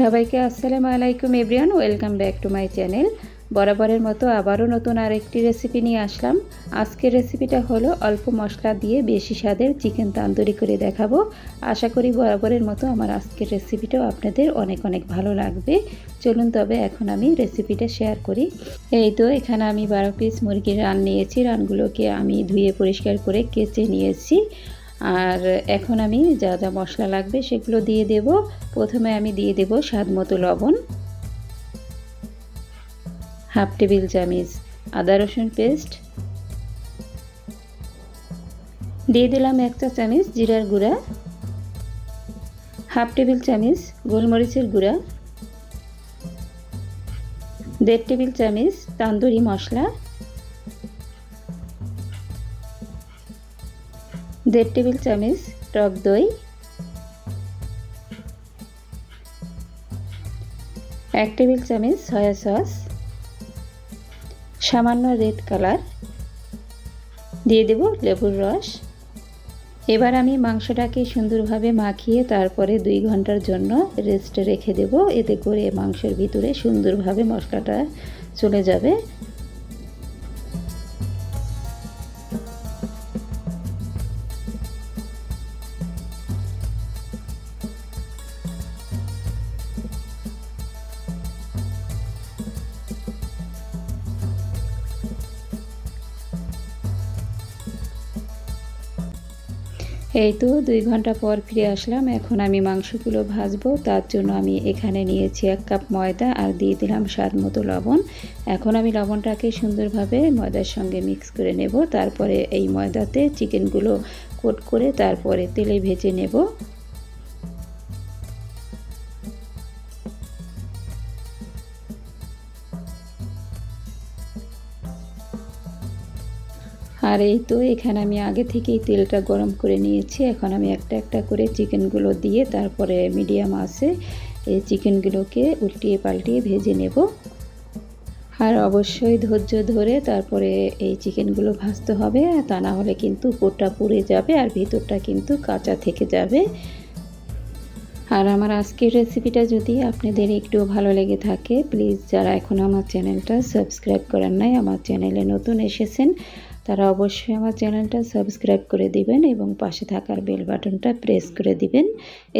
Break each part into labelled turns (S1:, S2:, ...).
S1: সবাইকে আসসালামু আলাইকুম everyone, welcome back to my channel. বরাবরের মতো আবারও নতুন আরেকটি রেসিপি নিয়ে আসলাম। আজকের রেসিপিটা হলো অল্প মশলা দিয়ে বেশি স্বাদের চিকেন তান্দুরি করে দেখাবো। আশা করি বরাবরের মতো আমার আজকের রেসিপিটাও আপনাদের অনেক অনেক ভালো লাগবে। চলুন তবে এখন আমি রেসিপিটা শেয়ার করি। এই তো, এখানে আমি বারো পিস মুরগির রান নিয়েছি। রানগুলোকে আমি ধুয়ে পরিষ্কার করে কেচে নিয়েছি। আর এখন আমি যা যা মশলা লাগবে সেগুলো দিয়ে দেব। প্রথমে আমি দিয়ে দেব স্বাদ মতো লবণ, হাফ টেবিল চামিচ আদা রসুন পেস্ট, দিয়ে দিলাম এক চা চামিচ জিরার গুঁড়া, হাফ টেবিল চামিচ গোলমরিচের গুঁড়া, দেড় টেবিল চামিচ তান্দুরি মশলা দেড় টেবিল চামচ টক দই, এক টেবিল চামচ সয়া সস, সামান্য রেড কালার, দিয়ে দেব লেবুর রস। এবার আমি মাংসটাকে সুন্দরভাবে মাখিয়ে তারপরে দুই ঘণ্টার জন্য রেস্টে রেখে দেব। এতে করে মাংসের ভিতরে সুন্দরভাবে মশলাটা চলে যাবে। এই তো দুই ঘণ্টা পর ফিরে আসলাম। এখন আমি মাংসগুলো ভাজবো। তার জন্য আমি এখানে নিয়েছি এক কাপ ময়দা আর দিয়ে দিলাম স্বাদ মতো লবণ। এখন আমি লবণটাকে সুন্দরভাবে ময়দার সঙ্গে মিক্স করে নেব। তারপরে এই ময়দাতে চিকেনগুলো কোট করে তারপরে তেলে ভেজে নেব। আর এই তো এখানে আমি আগে থেকেই তেলটা গরম করে নিয়েছি। এখন আমি একটা একটা করে চিকেনগুলো দিয়ে তারপরে মিডিয়াম আছে এই চিকেনগুলোকে উল্টিয়ে পাল্টিয়ে ভেজে নেব। আর অবশ্যই ধৈর্য ধরে তারপরে এই চিকেনগুলো ভাজতে হবে, তা না হলে কিন্তু উপরটা পুড়ে যাবে আর ভিতরটা কিন্তু কাঁচা থেকে যাবে। আর আমার আজকের রেসিপিটা যদি আপনাদের একটু ভালো লেগে থাকে, প্লিজ যারা এখন আমার চ্যানেলটা সাবস্ক্রাইব করেন নাই, আমার চ্যানেলে নতুন এসেছেন তারা অবশ্যই আমার চ্যানেলটা সাবস্ক্রাইব করে দিবেন এবং পাশে থাকার বেল বাটনটা প্রেস করে দিবেন।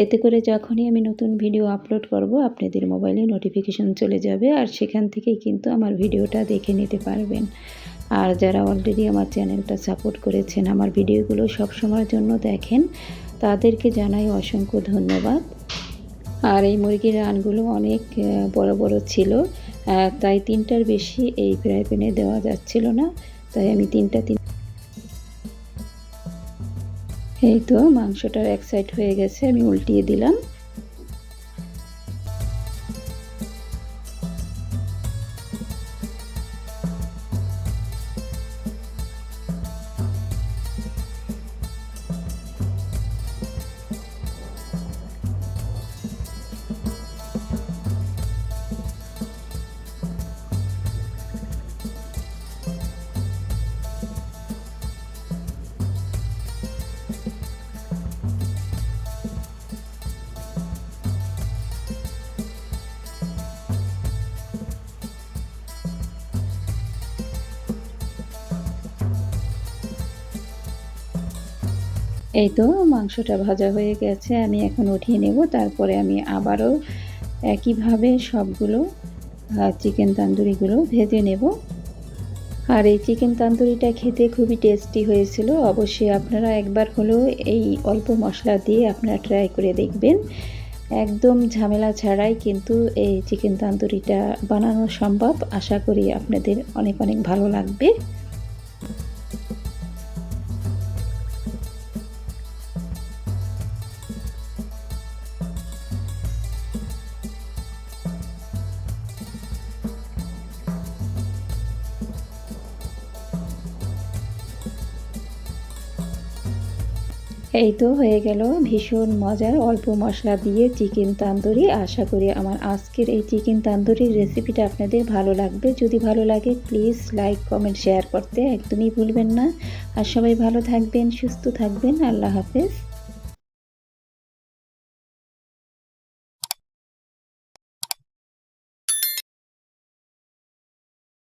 S1: এতে করে যখনই আমি নতুন ভিডিও আপলোড করব, আপনাদের মোবাইলে নোটিফিকেশন চলে যাবে আর সেখান থেকেই কিন্তু আমার ভিডিওটা দেখে নিতে পারবেন। আর যারা অলরেডি আমার চ্যানেলটা সাপোর্ট করেছেন, আমার ভিডিওগুলো সবসময়ের জন্য দেখেন, তাদেরকে জানাই অসংখ্য ধন্যবাদ। আর এই মুরগির রানগুলো অনেক বড় বড় ছিল তাই তিনটার বেশি এই ফ্রাই প্যানে দেওয়া যাচ্ছিল না। তাই আমি তিনটা তিন এই তো মাংসটার এক সাইড হয়ে গেছে আমি উল্টিয়ে দিলাম। এই তো, মাংসটা ভাজা হয়ে গেছে, আমি এখন উঠিয়ে নেব, তারপরে আমি আবারও একইভাবে সবগুলো চিকেন তান্দুরিগুলো ভেজে নেব। আর এই চিকেন তান্দুরিটা খেতে খুবই টেস্টি হয়েছিল, অবশ্যই আপনারা একবার হলেও এই অল্প মশলা দিয়ে আপনারা ট্রাই করে দেখবেন। একদম ঝামেলা ছাড়াই কিন্তু এই চিকেন তান্দুরিটা বানানো সম্ভব, আশা করি আপনাদের অনেক অনেক ভালো লাগবে। এই তো হয়ে গেল ভীষণ মজার অল্প মশলা দিয়ে চিকেন তান্দুরি। আশা করি আমার আজকের এই চিকেন তান্দুরির রেসিপিটা আপনাদের ভালো লাগবে। যদি ভালো লাগে প্লিজ লাইক কমেন্ট শেয়ার করতে একদমই ভুলবেন না। আর সবাই ভালো থাকবেন, সুস্থ থাকবেন। আল্লাহ হাফেজ।